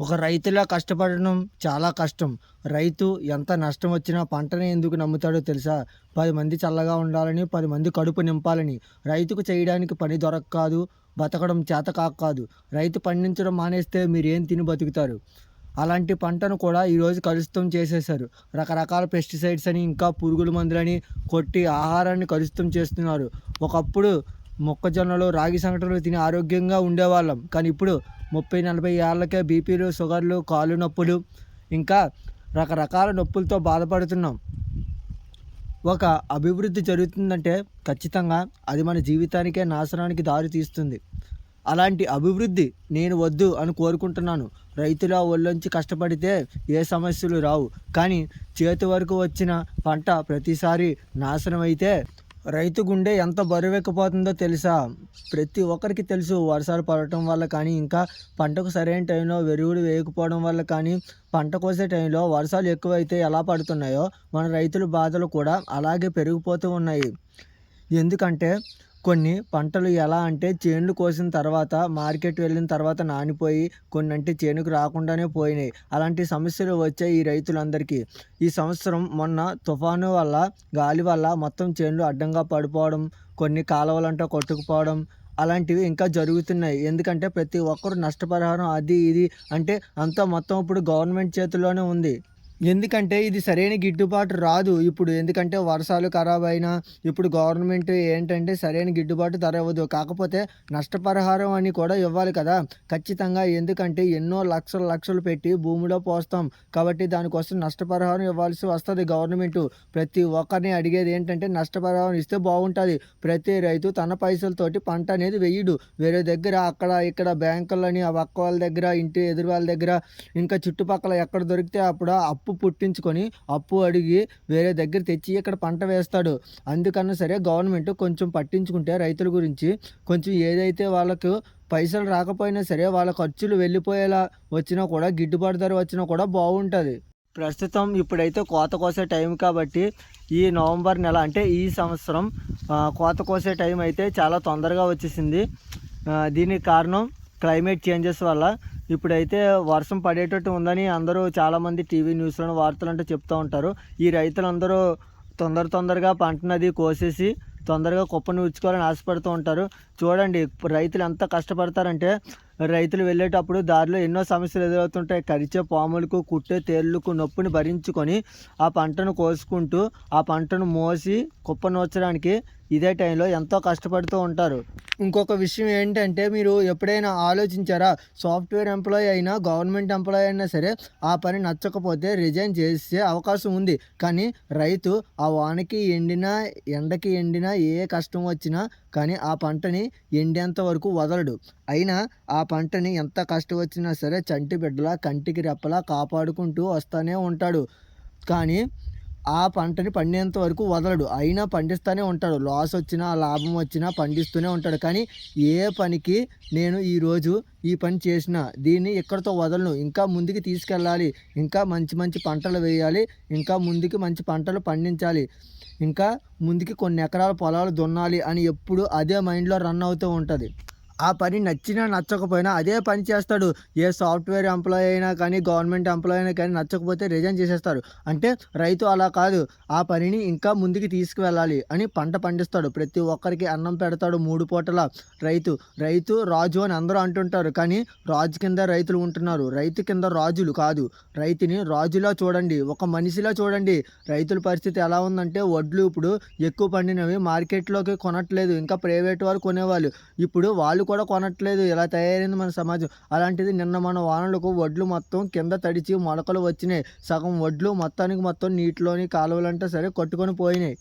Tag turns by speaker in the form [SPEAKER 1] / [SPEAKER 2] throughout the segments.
[SPEAKER 1] ఒక రైతులా కష్టపడడం చాలా కష్టం. రైతు ఎంత నష్టం వచ్చినా పంటని ఎందుకు నమ్ముతాడో తెలుసా? పది మంది చల్లగా ఉండాలని పది మంది కడుపు నింపాలని. రైతుకు చేయడానికి పని దొరక కాదు బతకడం చేత కాక కాదు రైతు పండించడం మానేస్తే మీరేం తిని బతుకుతారు? అలాంటి పంటను కూడా ఈరోజు కలుషితం చేసేశారు. రకరకాల పెస్టిసైడ్స్ అని ఇంకా పురుగుల మందులని కొట్టి ఆహారాన్ని కలుషితం చేస్తున్నారు. ఒకప్పుడు మొక్కజొన్నలు రాగి సంఘటనలు తిని ఆరోగ్యంగా ఉండేవాళ్ళం. కానీ ఇప్పుడు ముప్పై నలభై ఏళ్ళకే బీపీలు షుగర్లు కాళ్ళు నొప్పులు ఇంకా రకరకాల నొప్పులతో బాధపడుతున్నాం. ఒక అభివృద్ధి జరుగుతుందంటే ఖచ్చితంగా అది మన జీవితానికే నాశనానికి దారి తీస్తుంది. అలాంటి అభివృద్ధి నేను వద్దు అని కోరుకుంటున్నాను. రైతుల ఒళ్ళొంచి కష్టపడితే ఏ సమస్యలు రావు. కానీ చేతి వరకు వచ్చిన పంట ప్రతిసారి నాశనం అయితే రైతు గుండె ఎంత బరువెక్కిపోతుందో తెలుసా? ప్రతి ఒక్కరికి తెలుసు వర్షాలు పడటం వల్ల కానీ ఇంకా పంటకు సరైన టైంలో వెరువులు వేయకపోవడం వల్ల కానీ పంట కోసే టైంలో వర్షాలు ఎక్కువైతే ఎలా పడుతున్నాయో మన రైతుల బాధలు కూడా అలాగే పెరిగిపోతూ ఉన్నాయి. ఎందుకంటే కొన్ని పంటలు ఎలా అంటే చేనులు కోసిన తర్వాత మార్కెట్ వెళ్ళిన తర్వాత నానిపోయి కొన్ని అంటే చేనుకు రాకుండానే పోయినాయి. అలాంటి సమస్యలు వచ్చాయి ఈ రైతులందరికీ. ఈ సంవత్సరం మొన్న తుఫాను వల్ల గాలి వల్ల మొత్తం చేనులు అడ్డంగా పడిపోవడం కొన్ని కాలువలంట కొట్టుకుపోవడం అలాంటివి ఇంకా జరుగుతున్నాయి. ఎందుకంటే ప్రతి ఒక్కరు నష్టపరిహారం అది ఇది అంటే అంతా మొత్తం ఇప్పుడు గవర్నమెంట్ చేతిలోనే ఉంది. ఎందుకంటే ఇది సరైన గిట్టుబాటు రాదు. ఇప్పుడు ఎందుకంటే వర్షాలు ఖరాబ్ అయినా ఇప్పుడు గవర్నమెంట్ ఏంటంటే సరైన గిట్టుబాటు ధర ఇవ్వదు. కాకపోతే నష్టపరిహారం అని కూడా ఇవ్వాలి కదా. ఖచ్చితంగా ఎందుకంటే ఎన్నో లక్షలు లక్షలు పెట్టి భూమిలో పోస్తాం. కాబట్టి దానికోసం నష్టపరిహారం ఇవ్వాల్సి వస్తుంది గవర్నమెంట్. ప్రతి ఒక్కరిని అడిగేది ఏంటంటే నష్టపరిహారం ఇస్తే బాగుంటుంది. ప్రతి రైతు తన పైసలతోటి పంట అనేది వెయ్యడు వేరే దగ్గర అక్కడ ఇక్కడ బ్యాంకులని ఆ పక్క వాళ్ళ దగ్గర ఇంటి ఎదురు వాళ్ళ దగ్గర ఇంకా చుట్టుపక్కల ఎక్కడ దొరికితే అప్పుడు అప్పు అప్పు పుట్టించుకొని అప్పు అడిగి వేరే దగ్గర తెచ్చి ఇక్కడ పంట వేస్తాడు. అందుకన్నా సరే గవర్నమెంట్ కొంచెం పట్టించుకుంటే రైతుల గురించి కొంచెం ఏదైతే వాళ్ళకు పైసలు రాకపోయినా సరే వాళ్ళ ఖర్చులు వెళ్ళిపోయేలా వచ్చినా కూడా గిట్టుబాటు ధర వచ్చినా కూడా బాగుంటుంది. ప్రస్తుతం ఇప్పుడైతే కోత కోసే టైం కాబట్టి ఈ నవంబర్ నెల అంటే ఈ సంవత్సరం కోత కోసే టైం అయితే చాలా తొందరగా వచ్చేసింది. దీనికి కారణం క్లైమేట్ చేంజెస్ వల్ల ఇప్పుడైతే వర్షం పడేటట్టు ఉందని అందరూ చాలామంది టీవీ న్యూస్లో వార్తలు అంటే చెప్తూ ఉంటారు. ఈ రైతులందరూ తొందర తొందరగా పంటనది కోసేసి తొందరగా కుప్పను ఉంచుకోవాలని ఆశపడుతూ ఉంటారు. చూడండి రైతులు ఎంత కష్టపడతారంటే రైతులు వెళ్ళేటప్పుడు దారిలో ఎన్నో సమస్యలు ఎదురవుతుంటాయి. కరిచే పాములకు కుట్టే తేళ్ళకు నొప్పిని భరించుకొని ఆ పంటను కోసుకుంటూ ఆ పంటను మోసి కుప్ప నూర్చడానికి ఇదే టైంలో ఎంతో కష్టపడుతూ ఉంటారు. ఇంకొక విషయం ఏంటంటే మీరు ఎప్పుడైనా ఆలోచించారా? సాఫ్ట్వేర్ ఎంప్లాయీ అయినా గవర్నమెంట్ ఎంప్లాయీ అయినా సరే ఆ పని నచ్చకపోతే రిజైన్ చేసే అవకాశం ఉంది. కానీ రైతు ఆ వానకి ఎండినా ఎండకి ఎండినా ఏ కష్టం వచ్చినా కానీ ఆ పంటని ఎండేంత వరకు వదలడు. అయినా ఆ పంటని ఎంత కష్టం వచ్చినా సరే చంటి బిడ్డలా కంటికి రెప్పలా కాపాడుకుంటూ వస్తూనే ఉంటాడు. కానీ ఆ పంటని పండేంత వరకు వదలడు. అయినా పండిస్తూనే ఉంటాడు. లాస్ వచ్చినా లాభం వచ్చినా పండిస్తూనే ఉంటాడు. కానీ ఏ పనికి నేను ఈరోజు ఈ పని చేసిన దీన్ని ఇక్కడతో వదలను? ఇంకా ముందుకు తీసుకెళ్ళాలి. ఇంకా మంచి మంచి పంటలు వేయాలి. ఇంకా ముందుకు మంచి పంటలు పండించాలి. ఇంకా ముందుకి కొన్ని ఎకరాల పొలాలు దున్నాలి అని ఎప్పుడు అదే మైండ్లో రన్ అవుతూ ఉంటుంది. ఆ పని నచ్చినా నచ్చకపోయినా అదే పని చేస్తాడు. ఏ సాఫ్ట్వేర్ ఎంప్లాయీ అయినా కానీ గవర్నమెంట్ ఎంప్లాయీ అయినా కానీ నచ్చకపోతే రిజైన్ చేసేస్తారు. అంటే రైతు అలా కాదు. ఆ పనిని ఇంకా ముందుకు తీసుకువెళ్ళాలి అని పంట పండిస్తాడు. ప్రతి ఒక్కరికి అన్నం పెడతాడు మూడు పూటల రైతు. రైతు రాజు అని అందరూ అంటుంటారు. కానీ రాజు కింద రైతులు ఉంటున్నారు. రైతు కింద రాజులు కాదు. రైతుని రాజులా చూడండి. ఒక మనిషిలా చూడండి. రైతుల పరిస్థితి ఎలా ఉందంటే వడ్లు ఇప్పుడు ఎక్కువ పండినవి మార్కెట్లోకి కొనట్లేదు. ఇంకా ప్రైవేట్ వారు కొనేవాళ్ళు. ఇప్పుడు వాళ్ళు కూడా కొనట్లేదు. ఇలా తయారైంది మన సమాజం. అలాంటిది నిన్న మన వానలకు వడ్లు మొత్తం కింద తడిచి మొలకలు వచ్చినాయి. సగం వడ్లు మొత్తానికి మొత్తం నీటిలోని కాలువలంటే సరే కొట్టుకొని పోయినాయి.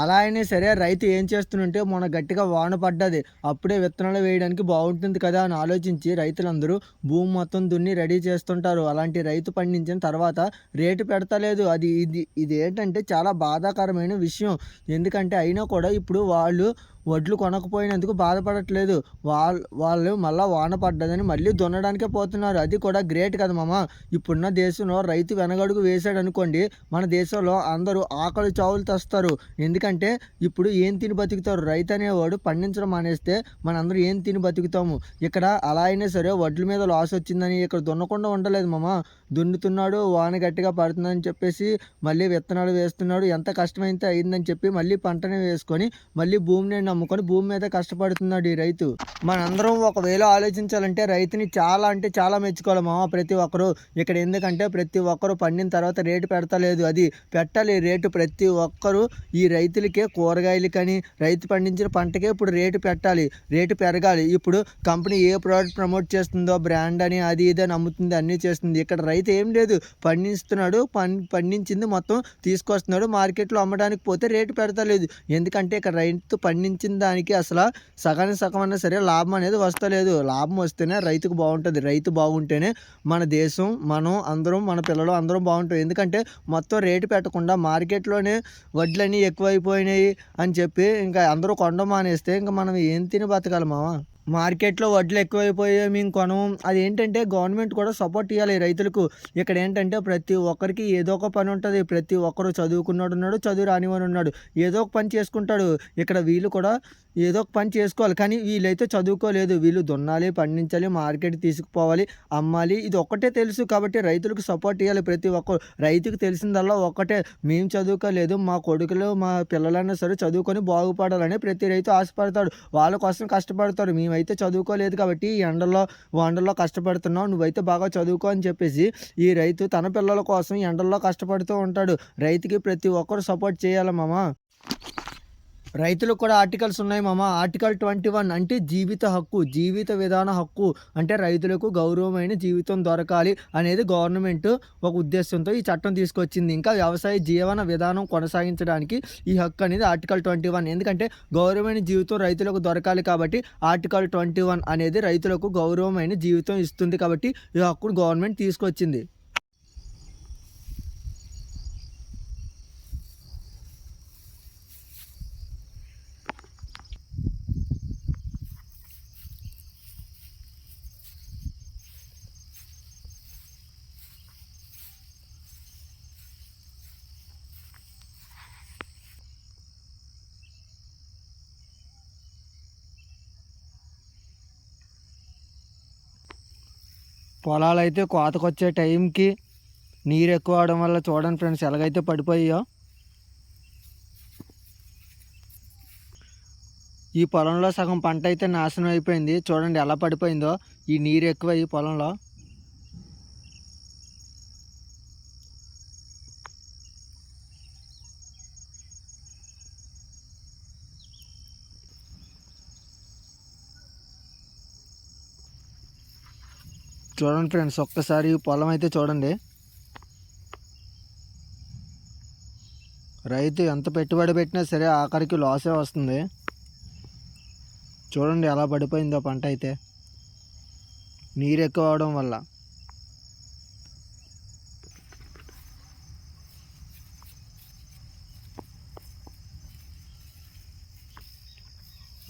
[SPEAKER 1] అలా అయినా సరే రైతు ఏం చేస్తుంటే మొన్న గట్టిగా వాన పడ్డది. అప్పుడే విత్తనాలు వేయడానికి బాగుంటుంది కదా అని ఆలోచించి రైతులందరూ భూమి మొత్తం దున్ని రెడీ చేస్తుంటారు. అలాంటి రైతు పండించిన తర్వాత రేటు పెడతలేదు. అది ఇది ఇది ఏంటంటే చాలా బాధాకరమైన విషయం. ఎందుకంటే అయినా కూడా ఇప్పుడు వాళ్ళు వడ్లు కొనకపోయినందుకు బాధపడట్లేదు. వాళ్ళు వాళ్ళు మళ్ళీ వాన పడ్డదని మళ్ళీ దున్నడానికే పోతున్నారు. అది కూడా గ్రేట్ కదా మామ. ఇప్పుడున్న దేశంలో రైతు వెనగడుగు వేశాడు అనుకోండి మన దేశంలో అందరూ ఆకలి చావులు తెస్తారు. ఎందుకంటే ఇప్పుడు ఏం తిని బతుకుతారు? రైతు అనేవాడు పండించడం మానేస్తే మనందరూ ఏం తిని బతుకుతాము? ఇక్కడ అలా అయినా సరే వడ్ల మీద లాస్ వచ్చిందని ఇక్కడ దున్నకుండా ఉండలేదు మామ. దున్నుతున్నాడు వాన గట్టిగా పడుతుందని చెప్పేసి మళ్ళీ విత్తనాలు వేస్తున్నాడు. ఎంత కష్టమైతే అయిందని చెప్పి మళ్ళీ పంటని వేసుకొని మళ్ళీ భూమిని నమ్ముకొని భూమి మీద కష్టపడుతున్నాడు ఈ రైతు. మనందరం ఒకవేళ ఆలోచించాలంటే రైతుని చాలా అంటే చాలా మెచ్చుకోవాలి మామ ప్రతి ఒక్కరు. ఇక్కడ ఎందుకంటే ప్రతి ఒక్కరు పండిన తర్వాత రేటు పెడతలేదు. అది పెట్టాలి రేటు ప్రతి ఒక్కరు. ఈ రైతులకే కూరగాయలు కానీ రైతు పండించిన పంటకే ఇప్పుడు రేటు పెట్టాలి రేటు పెరగాలి. ఇప్పుడు కంపెనీ ఏ ప్రోడక్ట్ ప్రమోట్ చేస్తుందో బ్రాండ్ అని అది ఇది అని అమ్ముతుంది అన్నీ చేస్తుంది. ఇక్కడ రైతు ఏం లేదు. పండిస్తున్నాడు పండించింది మొత్తం తీసుకొస్తున్నాడు. మార్కెట్లో అమ్మడానికి పోతే రేటు పెడతలేదు. ఎందుకంటే ఇక్కడ రైతు పండించిన దానికి అసలు సగానికి సగం అన్నా సరే లాభం అనేది వస్తలేదు. లాభం వస్తేనే రైతుకు బాగుంటుంది. రైతు బాగుంటేనే మన దేశం మనం అందరం మన పిల్లలు అందరం బాగుంటాం. ఎందుకంటే మొత్తం రేటు పెట్టకుండా మార్కెట్లోనే వడ్లన్నీ ఎక్కువైపోయినాయి అని చెప్పి ఇంకా అందరూ కొండ మానేస్తే ఇంకా మనం ఏం తిని బతకాలి మావా? మార్కెట్లో వడ్లు ఎక్కువైపోయాయి మేము కొనము. అది ఏంటంటే గవర్నమెంట్ కూడా సపోర్ట్ ఇవ్వాలి రైతులకు. ఇక్కడ ఏంటంటే ప్రతి ఒక్కరికి ఏదో ఒక పని ఉంటుంది. ప్రతి ఒక్కరు చదువుకున్నాడు ఉన్నాడు చదువు రానివాడు ఉన్నాడు. ఏదో ఒక పని చేసుకుంటాడు. ఇక్కడ వీళ్ళు కూడా ఏదో ఒక పని చేసుకోవాలి. కానీ వీళ్ళైతే చదువుకోలేదు. వీళ్ళు దున్నాలి పండించాలి మార్కెట్ తీసుకుపోవాలి అమ్మాలి. ఇది ఒక్కటే తెలుసు కాబట్టి రైతులకు సపోర్ట్ ఇవ్వాలి ప్రతి ఒక్కరు. రైతుకు తెలిసిందల్లా ఒక్కటే. మేము చదువుకోలేదు. మా కొడుకులు మా పిల్లలైనా సరే చదువుకొని బాగుపడాలని ప్రతి రైతు ఆశపడతాడు. వాళ్ళ కోసం కష్టపడతారు మేమైతే చదువుకోలేదు కాబట్టి ఎండలో ఎండల్లో వాండల్లో కష్టపడుతున్నావు నువ్వైతే బాగా చదువుకో అని చెప్పేసి ఈ రైతు తన పిల్లల కోసం ఎండల్లో కష్టపడుతూ ఉంటాడు. రైతుకి ప్రతి ఒక్కరు సపోర్ట్ చేయాలి మామ. రైతులకు కూడా ఆర్టికల్స్ ఉన్నాయి మామ. ఆర్టికల్ ట్వంటీ వన్ అంటే జీవిత హక్కు జీవిత విధాన హక్కు అంటే రైతులకు గౌరవమైన జీవితం దొరకాలి అనేది గవర్నమెంట్ ఒక ఉద్దేశంతో ఈ చట్టం తీసుకొచ్చింది. ఇంకా వ్యవసాయ జీవన విధానం కొనసాగించడానికి ఈ హక్కు అనేది ఆర్టికల్ ట్వంటీ వన్. ఎందుకంటే గౌరవమైన జీవితం రైతులకు దొరకాలి కాబట్టి ఆర్టికల్ ట్వంటీ వన్ అనేది రైతులకు గౌరవమైన జీవితం ఇస్తుంది కాబట్టి ఈ హక్కును గవర్నమెంట్ తీసుకొచ్చింది. పొలాలు అయితే కోతకొచ్చే టైంకి నీరు ఎక్కువ అవడం వల్ల చూడండి ఫ్రెండ్స్ ఎలాగైతే పడిపోయాయో. ఈ పొలంలో సగం పంట అయితే నాశనం అయిపోయింది. చూడండి ఎలా పడిపోయిందో. ఈ నీరు ఎక్కువ ఈ పొలంలో. చూడండి ఫ్రెండ్స్ ఒక్కసారి పొలం అయితే చూడండి. రైతు ఎంత పెట్టుబడి పెట్టినా సరే ఆఖరికి లాసే వస్తుంది. చూడండి ఎలా పడిపోయిందో పంట అయితే. నీరు ఎక్కువ అవడం వల్ల.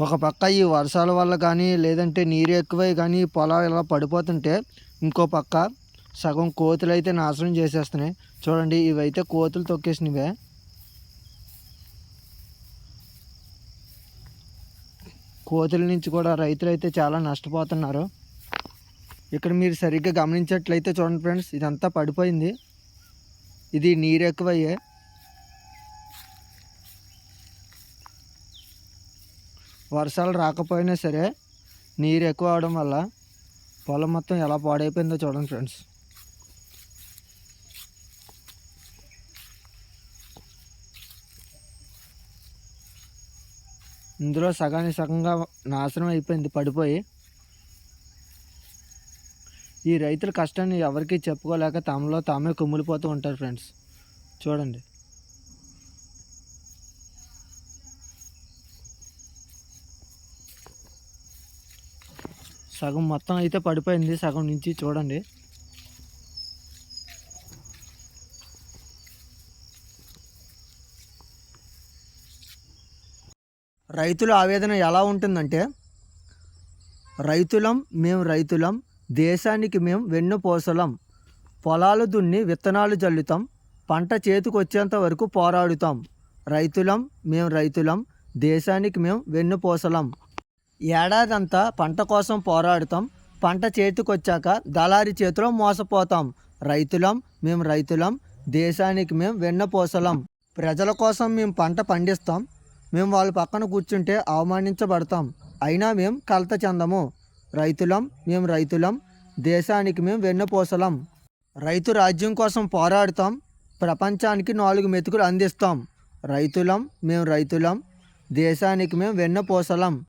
[SPEAKER 1] ఒక పక్క ఈ వర్షాల వల్ల కానీ లేదంటే నీరు ఎక్కువై కానీ పొలాలు ఇలా పడిపోతుంటే ఇంకో పక్క సగం కోతులు అయితే నాశనం చేసేస్తున్నాయి. చూడండి ఇవైతే కోతులు తొక్కేసినవే. కోతుల నుంచి కూడా రైతులు అయితే చాలా నష్టపోతున్నారు. ఇక్కడ మీరు సరిగ్గా గమనించట్లయితే చూడండి ఫ్రెండ్స్ ఇదంతా పడిపోయింది. ఇది నీరు ఎక్కువయ్యే వర్షాలు రాకపోయినా సరే నీరు ఎక్కువ అవడం వల్ల పొలం మొత్తం ఎలా పాడైపోయిందో చూడండి ఫ్రెండ్స్. ఇందులో సగానికి సగంగా నాశనం అయిపోయింది పడిపోయి. ఈ రైతుల కష్టాన్ని ఎవరికీ చెప్పుకోలేక తమలో తామే కుమ్మిలిపోతూ ఉంటారు ఫ్రెండ్స్. చూడండి. సగం మొత్తం అయితే పడిపోయింది సగం నుంచి చూడండి. రైతుల ఆవేదన ఎలా ఉంటుందంటే రైతులం మేము రైతులం దేశానికి మేము వెన్నుపోసలం పొలాలు దున్ని విత్తనాలు జల్లుతాం పంట చేతికొచ్చేంత వరకు పోరాడుతాం. రైతులం మేము రైతులం దేశానికి మేము వెన్నుపోసలం ఏడాదంతా పంట కోసం పోరాడుతాం. పంట చేతికొచ్చాక దళారి చేతిలో మోసపోతాం. రైతులం మేము రైతులం దేశానికి మేము వెన్నపోసలం ప్రజల కోసం మేము పంట పండిస్తాం. మేము వాళ్ళ పక్కన కూర్చుంటే అవమానించబడతాం. అయినా మేము కలత చెందము. రైతులం మేము రైతులం దేశానికి మేము వెన్నపోసలం రైతు రాజ్యం కోసం పోరాడుతాం. ప్రపంచానికి నాలుగు మెతుకులు అందిస్తాం. రైతులం మేము రైతులం దేశానికి మేము వెన్నపోసలం